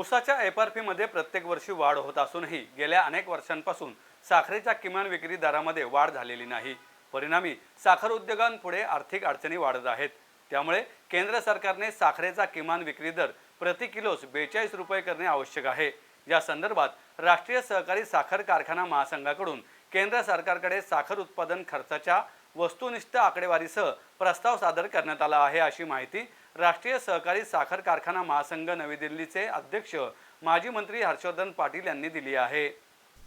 उसाच्या F R पीमध्ये प्रत्येक वर्षी वाढ होत असूनही गेल्या अनेक वर्षांपासून साखरेच्या किमान विक्री दरामध्ये वाढ झालेली नाही. परिणामी साखर उद्योगांपुढे आर्थिक अडचणी वाढत आहेत. त्यामुळे केंद्र सरकारने साखरेचा किमान विक्री दर प्रति किलोस बेचाळीस रुपये करणे आवश्यक आहे. या संदर्भात राष्ट्रीय सहकारी साखर कारखाना महासंघाकडून केंद्र सरकारकडे साखर उत्पादन खर्चाच्या वस्तुनिष्ठ आकडेवारीसह प्रस्ताव सादर करण्यात आला आहे अशी माहिती राष्ट्रीय सहकारी साखर कारखाना महासंघ नवी दिल्लीचे अध्यक्ष माजी मंत्री हर्षवर्धन पाटील यांनी दिली आहे.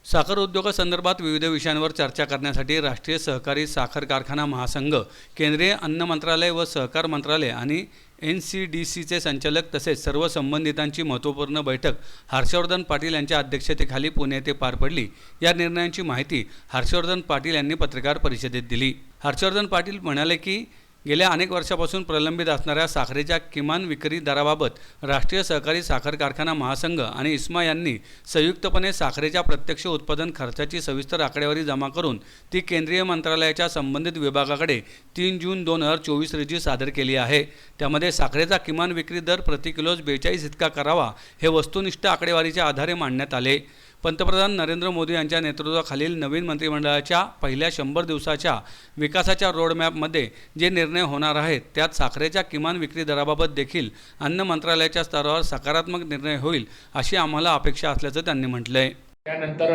साखर उद्योगासंदर्भात विविध विषयांवर चर्चा करण्यासाठी राष्ट्रीय सहकारी साखर कारखाना महासंघ केंद्रीय अन्न मंत्रालय व सहकार मंत्रालय आणि एन सी डी सीचे संचालक तसेच सर्व संबंधितांची महत्त्वपूर्ण बैठक हर्षवर्धन पाटील यांच्या अध्यक्षतेखाली पुणे येथे पार पडली. या निर्णयांची माहिती हर्षवर्धन पाटील यांनी पत्रकार परिषदेत दिली. हर्षवर्धन पाटील म्हणाले की गेल्या अनेक वर्षापासून प्रलंबित असणाऱ्या साखरेच्या किमान विक्री दराबाबत राष्ट्रीय सहकारी साखर कारखाना महासंघ आणि इस्मा यांनी संयुक्तपणे साखरेच्या प्रत्यक्ष उत्पादन खर्चाची सविस्तर आकडेवारी जमा करून ती केंद्रीय मंत्रालयाच्या संबंधित विभागाकडे तीन जून दोन हजार चोवीस रोजी सादर केली आहे. त्यामध्ये साखरेचा किमान विक्री दर प्रति किलोज बेचाळीस इतका करावा हे वस्तुनिष्ठ आकडेवारीच्या आधारे मांडण्यात आले. पंतप्रधान नरेंद्र मोदी यांच्या नेतृत्वाखालील नवीन मंत्रिमंडळाच्या पहिल्या शंभर दिवसाच्या विकासाच्या रोडमॅपमध्ये जे निर्णय होणार आहेत त्यात साखरेच्या किमान विक्री दराबाबत देखील अन्न मंत्रालयाच्या स्तरावर सकारात्मक निर्णय होईल अशी आम्हाला अपेक्षा असल्याचं त्यांनी म्हटलं आहे त्यानंतर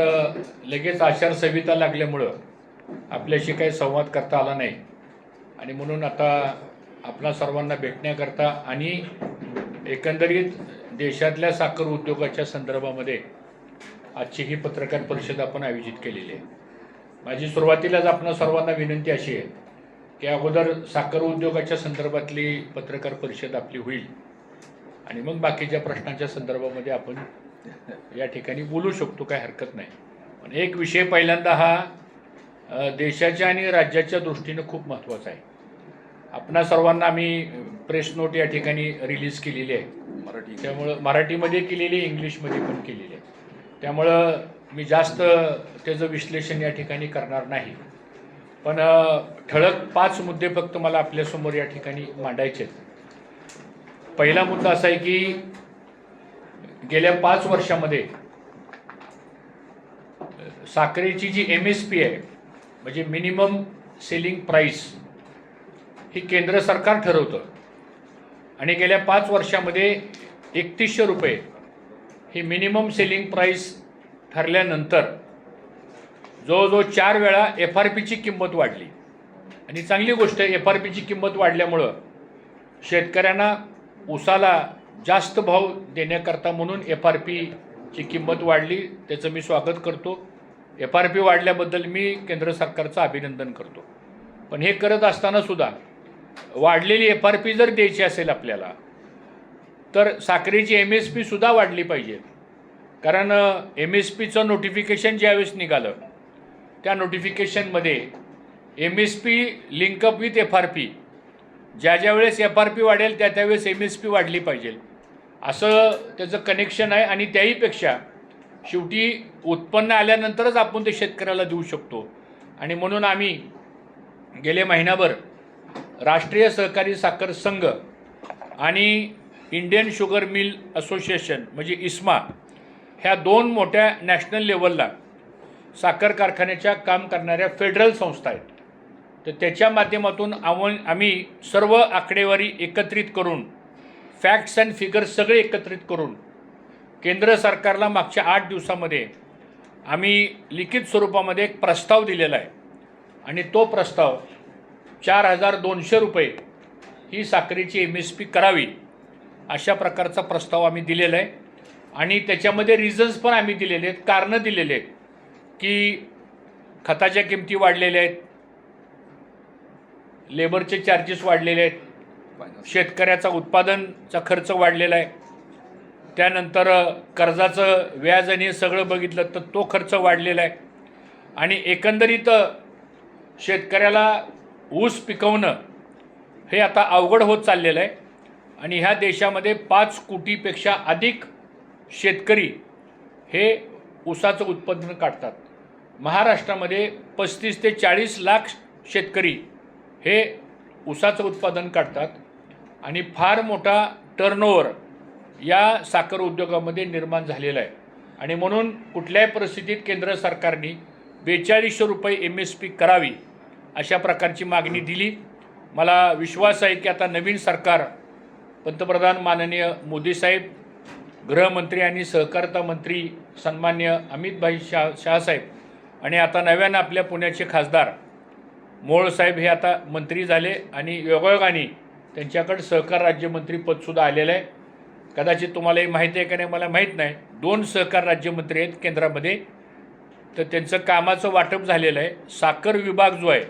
लगेच आचारसंहिता लागल्यामुळं आपल्याशी काही संवाद करता आला नाही. आणि म्हणून आता आपल्या सर्वांना भेटण्याकरता आणि एकंदरीत देशातल्या साखर उद्योगाच्या संदर्भामध्ये आजची ही पत्रकार परिषद आपण आयोजित केलेली आहे. माझी सुरुवातीलाच आपणा सर्वांना विनंती अशी आहे की अगोदर साखर उद्योगाच्या संदर्भातली पत्रकार परिषद आपली होईल आणि मग बाकीच्या प्रश्नाच्या संदर्भामध्ये आपण या ठिकाणी बोलू शकतो काय हरकत नाही. पण एक विषय पहिल्यांदा हा देशाच्या आणि राज्याच्या दृष्टीनं खूप महत्त्वाचा आहे. आपणा सर्वांना आम्ही प्रेस नोट या ठिकाणी रिलीज केलेली आहे. मराठी. त्यामुळं मराठीमध्ये केलेली इंग्लिशमध्ये पण केलेली आहे. त्यामुळं मी जास्त त्याचं विश्लेषण या ठिकाणी करणार नाही. पण ठळक पाच मुद्दे फक्त मला आपल्यासमोर या ठिकाणी मांडायचे आहेत. पहिला मुद्दा असा आहे की गेल्या पाच वर्षामध्ये साखरेची जी एम एस पी आहे म्हणजे मिनिमम सेलिंग प्राईस ही केंद्र सरकार ठरवतं. आणि गेल्या पाच वर्षामध्ये एकतीसशे रुपये ही मिनिमम सेलिंग प्राईस ठरल्यानंतर जवळजवळ चार वेळा एफ आर पीची किंमत वाढली. आणि चांगली गोष्ट आहे एफ आर पीची किंमत वाढल्यामुळं शेतकऱ्यांना ऊसाला जास्त भाव देण्याकरता म्हणून एफ आर पीची किंमत वाढली. त्याचं मी स्वागत करतो. एफ आर पी वाढल्याबद्दल मी केंद्र सरकारचं अभिनंदन करतो. पण हे करत असताना सुद्धा वाढलेली एफ आर पी जर द्यायची असेल आपल्याला तर साखरेची एम एस पी सुद्धा वाढली पाहिजे. कारण एम एस पीचं नोटिफिकेशन ज्यावेळेस निघालं त्या नोटिफिकेशनमध्ये M S P link up with F R P ज्या ज्या वेळेस एफ आर पी वाढेल त्या त्यावेळेस एम एस पी वाढली पाहिजे. असं त्याचं कनेक्शन आहे आणि त्याहीपेक्षा शेवटी उत्पन्न आल्यानंतरच आपण ते शेतकऱ्याला देऊ शकतो. आणि म्हणून आम्ही गेले महिनाभर राष्ट्रीय सहकारी साखर संघ आणि इंडियन शुगर मिल असोसिएशन म्हणजे इस्मा ह्या दोन मोठ्या नॅशनल लेवलला साखर कारखान्याच्या काम करणाऱ्या फेडरल संस्था आहेत. तर त्याच्या माध्यमातून आव्हान आम्ही सर्व आकडेवारी एकत्रित करून फॅक्ट्स अँड फिगर्स सगळे एकत्रित करून केंद्र सरकारला मागच्या आठ दिवसामध्ये आम्ही लिखित स्वरूपामध्ये एक प्रस्ताव दिलेला आहे. आणि तो प्रस्ताव चार हजार दोनशे रुपये ही साखरेची एम एस पी करावी अशा प्रकारचा प्रस्ताव आम्ही दिलेला आहे. आणि त्याच्यामध्ये रिझन्स पण आम्ही दिलेले आहेत कारणं दिलेले आहेत की खताच्या किमती वाढलेल्या आहेत लेबरचे चार्जेस वाढलेले आहेत शेतकऱ्याचा उत्पादनचा खर्च वाढलेला आहे. त्यानंतर कर्जाचं व्याज आणि हे सगळं बघितलं तर तो खर्च वाढलेला आहे. आणि एकंदरीत शेतकऱ्याला ऊस पिकवणं हे आता अवघड होत चाललेलं आहे. आणि ह्या देशामध्ये पाच कोटीपेक्षा अधिक शेतकरी हे ऊसाचं उत्पादन काढतात. महाराष्ट्रामध्ये पस्तीस ते चाळीस लाख शेतकरी हे ऊसाचं उत्पादन काढतात आणि फार मोठा टर्नओव्हर या साखर उद्योगामध्ये निर्माण झालेला आहे. आणि म्हणून कुठल्याही परिस्थितीत केंद्र सरकारने बेचाळीसशे रुपये एम एस पी करावी अशा प्रकारची मागणी दिली. मला विश्वास आहे की आता नवीन सरकार पंतप्रधान माननीय मोदी साहेब गृहमंत्री आणि सहकारिता मंत्री सन्मान्य अमितभाई शाह शाहसाहेब आणि आता नव्यानं आपल्या पुण्याचे खासदार मोळसाहेब हे आता मंत्री झाले आणि योगायोगाने त्यांच्याकडे सहकार राज्यमंत्री पदसुद्धा आलेलं आहे. कदाचित तुम्हालाही माहिती आहे का नाही मला माहीत नाही. दोन सहकार राज्यमंत्री आहेत केंद्रामध्ये. तर त्यांचं कामाचं वाटप झालेलं आहे. साखर विभाग जो आहे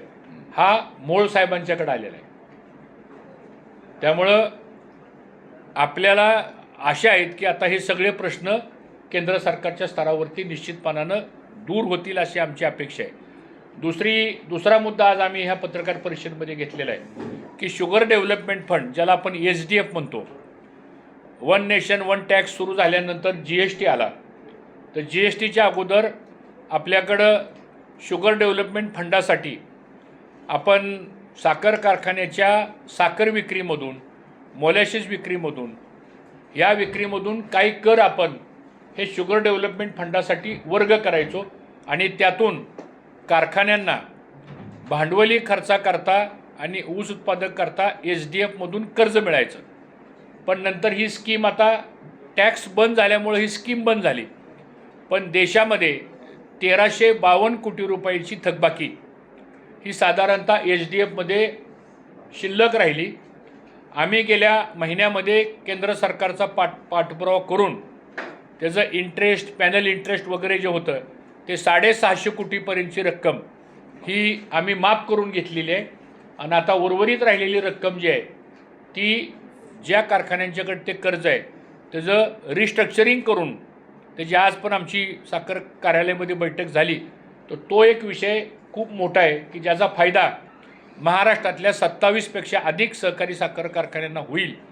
हा मोळ साहेबांच्याकडे आलेला आहे. त्यामुळं आपल्याला आशा आहेत की आता हे सगळे प्रश्न केंद्र सरकारच्या स्तरावरती निश्चितपणानं दूर होतील अशी आमची अपेक्षा आहे. दुसरी दुसरा मुद्दा आज आम्ही ह्या पत्रकार परिषदेमध्ये घेतलेला आहे की शुगर डेव्हलपमेंट फंड ज्याला आपण एच डी एफ म्हणतो वन नेशन वन टॅक्स सुरू झाल्यानंतर जी एस टी आला. तर जी एस टीच्या अगोदर आपल्याकडं शुगर डेव्हलपमेंट फंडासाठी आपण साखर कारखान्याच्या साखर विक्रीमधून मोलॅशिस विक्रीमधून या विक्रीमधून काही कर आपण हे शुगर डेव्हलपमेंट फंडासाठी वर्ग करायचो आणि त्यातून कारखान्यांना भांडवली खर्चाकरता आणि ऊस उत्पादक करता एच डी एफमधून कर्ज मिळायचं. पण नंतर ही स्कीम आता टॅक्स बंद झाल्यामुळे ही स्कीम बंद झाली. पण देशामध्ये तेराशे बावन्न कोटी रुपयाची थकबाकी. ही साधारणतः एच डी एफमध्ये शिल्लक राहिली. आम्ही गेल्या महिन्यामध्ये केंद्र सरकारचा पाठ पाठपुरावा करून त्याचं इंटरेस्ट पॅनल इंटरेस्ट वगैरे जे होतं ते साडेसहाशे कोटीपर्यंतची रक्कम ही आम्ही माफ करून घेतलेली आहे. आणि आता उर्वरित राहिलेली रक्कम जी आहे ती ज्या कारखान्यांच्याकडे ते कर्ज आहे त्याचं रिस्ट्रक्चरिंग करून त्याची आज पण आमची साखर कार्यालयामध्ये बैठक झाली. तर तो एक विषय खूप मोठा आहे की ज्याचा फायदा महाराष्ट्रातल्या सत्तावीसपेक्षा अधिक सहकारी साखर कारखान्यांना होईल.